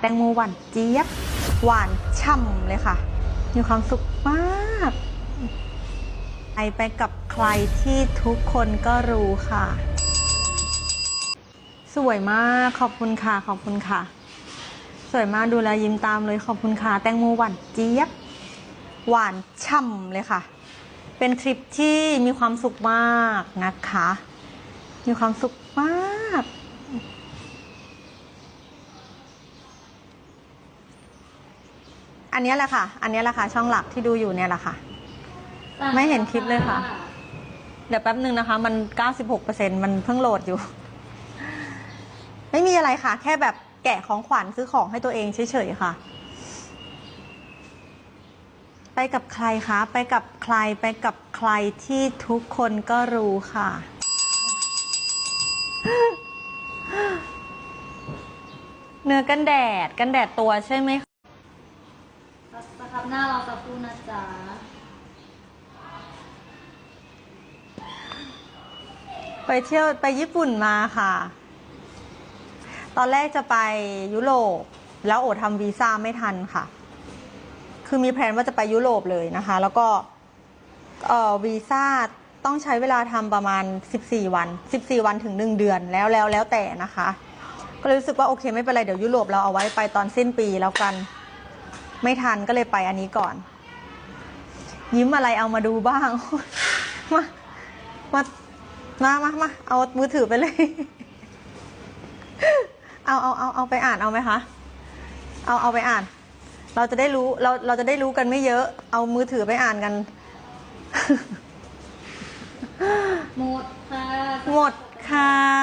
แตงโมหวานเจี๊ยบ หวานช่ำเลยค่ะ มีความสุขมากไปไปกับใครที่ทุกคนก็รู้ค่ะ สวยมากขอบคุณค่ะขอบคุณค่ะ สวยมากดูแลยิ้มตามเลยขอบคุณค่ะ แตงโมหวานเจี๊ยบ หวานช่ำเลยค่ะ เป็นทริปที่มีความสุขมากนะคะ มีความสุขมาก อันนี้แหละค่ะ อันนี้แหละค่ะ ช่องหลักที่ดูอยู่เนี่ยแหละค่ะ ไม่เห็นคลิปเลยค่ะ เดี๋ยวแป๊บหนึ่งนะคะ มัน 96%มันเพิ่งโหลดอยู่ ไม่มีอะไรค่ะ แค่แบบแกะของขวัญซื้อของให้ตัวเองเฉยๆค่ะ ไปกับใครคะ ไปกับใคร ไปกับใครที่ทุกคนก็รู้ค่ะเนื้อกันแดดกันแดดตัวใช่ไหม ครับหน้าเราสักครู่นะจ๊ะไปเที่ยวไปญี่ปุ่นมาค่ะ ตอนแรกจะไปยุโรปแล้วโอทำวีซ่าไม่ทันค่ะ คือมีแผนว่าจะไปยุโรปเลยนะคะ แล้วก็เออวีซ่าต้องใช้เวลาทำประมาณ 14 วัน 14 วันถึง 1 เดือนแล้วแล้วแล้วแต่นะคะ ก็เลยรู้สึกว่าโอเคไม่เป็นไรเดี๋ยวยุโรปเราเอาไว้ไปตอนสิ้นปีแล้วกัน ไม่ทันก็เลยไปอันนี้ก่อน ยิ้มอะไรเอามาดูบ้าง มา มา มามามาเอามือถือไปเลย เอาเอาเอาเอาไปอ่านเอาไหมคะ เอาเอาไปอ่าน เราจะได้รู้เราเราจะได้รู้กันไม่เยอะ เอามือถือไปอ่านกัน หมดค่ะ หมดค่ะ